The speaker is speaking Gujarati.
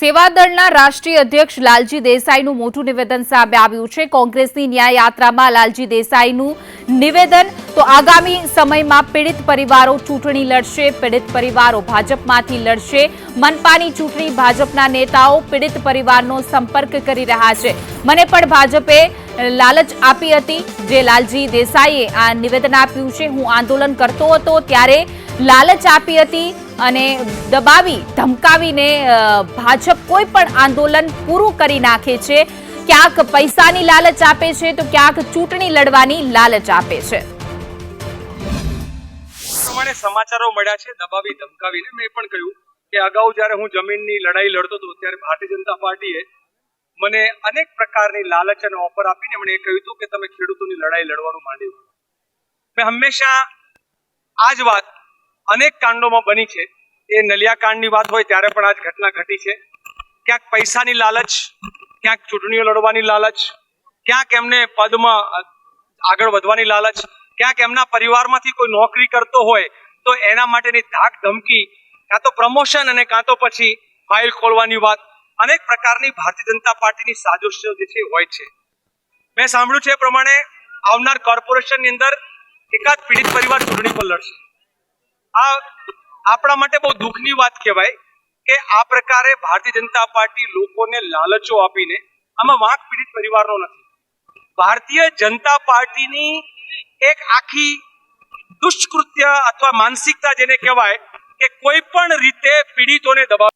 સેવાદળના રાષ્ટ્રીય અધ્યક્ષ લાલજી દેસાઈનું મોટું નિવેદન સામે આવ્યું છે. કોંગ્રેસની ન્યાય યાત્રામાં લાલજી દેસાઈનું નિવેદન. તો આગામી સમયમાં પીડિત પરિવારો ચૂંટણી લડશે, પીડિત પરિવારો ભાજપમાંથી લડશે. મનપાની ચૂંટણી ભાજપના નેતાઓ પીડિત પરિવારનો સંપર્ક કરી રહ્યા છે. મને પણ ભાજપે લાલચ આપી હતી. જે લાલજી દેસાઈએ આ નિવેદન આપ્યું છે, હું આંદોલન કરતો હતો ત્યારે લાલચ આપી હતી અને દબાવી, ધમકાવીને ભાજપ કોઈ પણ આંદોલન પૂરું કરી નાખે છે. ક્યાંક પૈસાની લાલચ આપે છે, તો ક્યાંક ચૂંટણી લડવાની લાલચ આપે છે. પ્રમાણે સમાચારો મળ્યા છે, દબાવી, ધમકાવીને. મેં પણ કહ્યું કે અગાઉ જ્યારે હું જમીનની લડાઈ લડતો હતો, ત્યારે ભારતીય જનતા પાર્ટીએ મને અનેક પ્રકારની લાલચ અને ઓફર આપીને એમણે કહ્યું હતું કે તમે ખેડૂતોની લડાઈ લડવાનું માંડી મેં હંમેશા આ જ વાત અનેક કાંડોમાં બની છે. એ નલિયા કાંડની વાત હોય ત્યારે પણ આ જ ઘટના ઘટી છે. ક્યાંક પૈસાની લાલચ, ક્યાંક ચૂંટણીઓ લડવાની લાલચ, ક્યાંક એમને પદમાં આગળ વધવાની લાલચ, ક્યાંક એમના પરિવારમાંથી કોઈ નોકરી કરતો હોય તો એના માટેની ધાક ધમકી કાં તો પ્રમોશન અને કાં તો પછી ફાઇલ ખોલવાની વાત અનેક પ્રકારની ભારતીય જનતા પાર્ટીની સાજોશો જે છે હોય છે. મેં સાંભળ્યું છે એ પ્રમાણે આવનાર કોર્પોરેશનની અંદર એકાદ પીડિત પરિવાર ચૂંટણી પર લડશે. આ આપણા માટે બહુ દુઃખની વાત કહેવાય કે આ પ્રકારે ભારતીય જનતા પાર્ટી લોકોને લાલચો આપીને આમાં વાંક પીડિત પરિવારનો નથી. ભારતીય જનતા પાર્ટીની એક આખી દુષ્કૃત્ય અથવા માનસિકતા જેને કહેવાય કે કોઈ પણ રીતે પીડિતોને દબાવ